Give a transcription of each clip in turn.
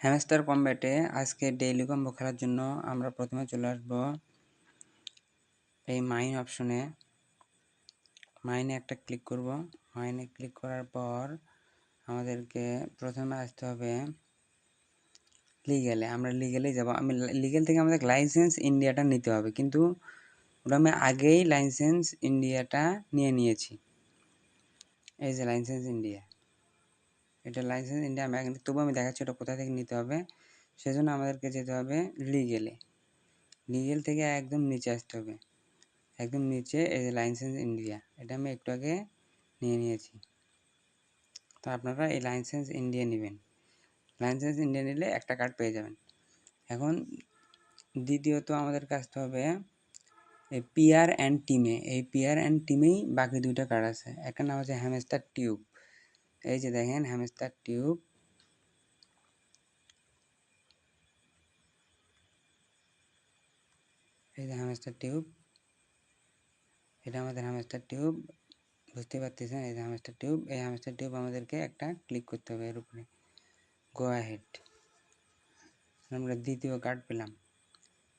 Hamster কম্ব্যাটে আজকে daily combo খেলার জন্য আমরা প্রথমে চলে আসব এই মাইন অপশনে। মাইনে একটা ক্লিক করব। মাইনে ক্লিক করার পর আমাদেরকে প্রথমে আসতে হবে লিগেলে আমরা লিগেলেই যাব। আমি লিগেল থেকে আমাদের লাইসেন্স ইন্ডিয়াটা নিতে হবে। কিন্তু ওটা আমি আগেই লাইসেন্স ইন্ডিয়াটা নিয়ে নিয়েছি। এই যে লাইসেন্স ইন্ডিয়া। এটা লাইসেন্স ইন্ডিয়া ব্যাংক তবু আমি দেখাচ্ছি ওটা কোথা থেকে নিতে হবে। সেজন্য আমাদেরকে যেতে হবে লিগেলে লিগেল থেকে একদম নিচে আসতে হবে। একদম নিচে এই যে লাইসেন্স ইন্ডিয়া এটা আমি একটু আগে নিয়ে নিয়েছি। তো আপনারা এই লাইসেন্স ইন্ডিয়া নেবেন। লাইসেন্স ইন্ডিয়া নিলে একটা কার্ড পেয়ে যাবেন। এখন দ্বিতীয়ত আমাদেরকে আসতে হবে এই পিআর অ্যান্ড টিমে এই পিআর অ্যান্ড টিমেই বাকি দুইটা কার্ড আছে। একটা নাম হচ্ছে হ্যামেস্টার টিউব এই যে দেখেন হ্যামস্টার টিউব এই যে হ্যামস্টার টিউব এটা আমাদের হ্যামস্টার টিউব বুঝতে পারতেছেন? এই যে হ্যামস্টার টিউব এই হ্যামস্টার টিউব আমাদেরকে একটা ক্লিক করতে হবে এর উপরে। গো হেড আমরা দ্বিতীয় কার্ড পেলাম।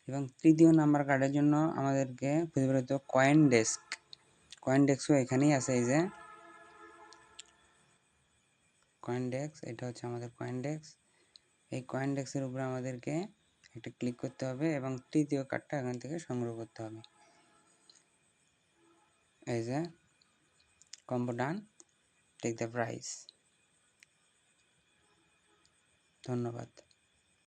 এবং তৃতীয় নাম্বার কার্ডের জন্য আমাদেরকে খুঁজে বেরোতে কয়েন ডেস্ক কয়েন ডেস্কও এখানেই আছে এই যে। কয়েন ডেক্স এটা হচ্ছে আমাদের কয়েন ডেক্স এই কয়েন ডেক্সের উপরে আমাদেরকে একটা ক্লিক করতে হবে এবং তৃতীয় কার্ডটা এখান থেকে সংগ্রহ করতে হবে। এই যে combo done take the price ধন্যবাদ।